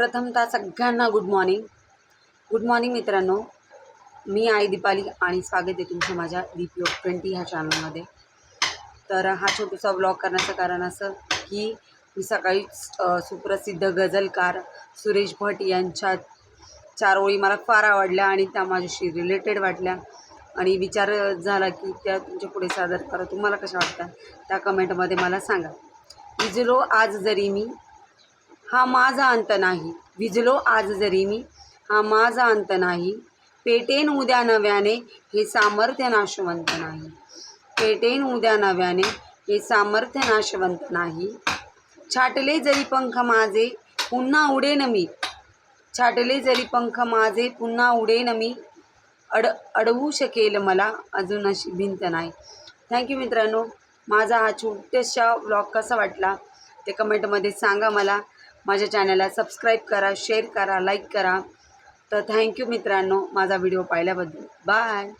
प्रथमतः सगळ्यांना good morning good morning मित्रांनो. मी आई दीपाली आणि स्वागत आहे तुमचं माझ्या दीप योग ट्वेंटी ह्या चॅनलमध्ये तर हा छोटूसा ब्लॉग करण्याचं कारण असं की मी सकाळीच सुप्रसिद्ध गझलकार सुरेश भट यांच्या चार ओळी मला फार आवडल्या आणि त्या माझ्याशी रिलेटेड वाटल्या. आणि विचार झाला की त्या तुमच्यापुढे सादर करा. तुम्हाला कशा वाटतात? त्या कमेंटमध्ये मला सांगा. इजलो आज जरी मी हा माझा अंत नाही. विजलो आज जरी मी. हा माझा अंत नाही. पेटेन उद्या नव्याने हे सामर्थ्य नाशवंत नाही. पेटेन उद्या नव्याने हे सामर्थ्य नाशवंत नाही. छाटले जरी पंख माझे पुन्हा उडेन मी. छाटले जरी पंख माझे पुन्हा उडेन मी. अड अडवू शकेल मला अजून अशी भिंत नाही. थँक्यू मित्रांनो. माझा हा छोट्याशा ब्लॉग कसा वाटला ते कमेंटमध्ये सांगा मला. माझ्या चॅनलला सबस्क्राईब करा शेअर करा लाईक करा. तर थँक्यू मित्रांनो माझा व्हिडिओ पाहिल्याबद्दल. बाय.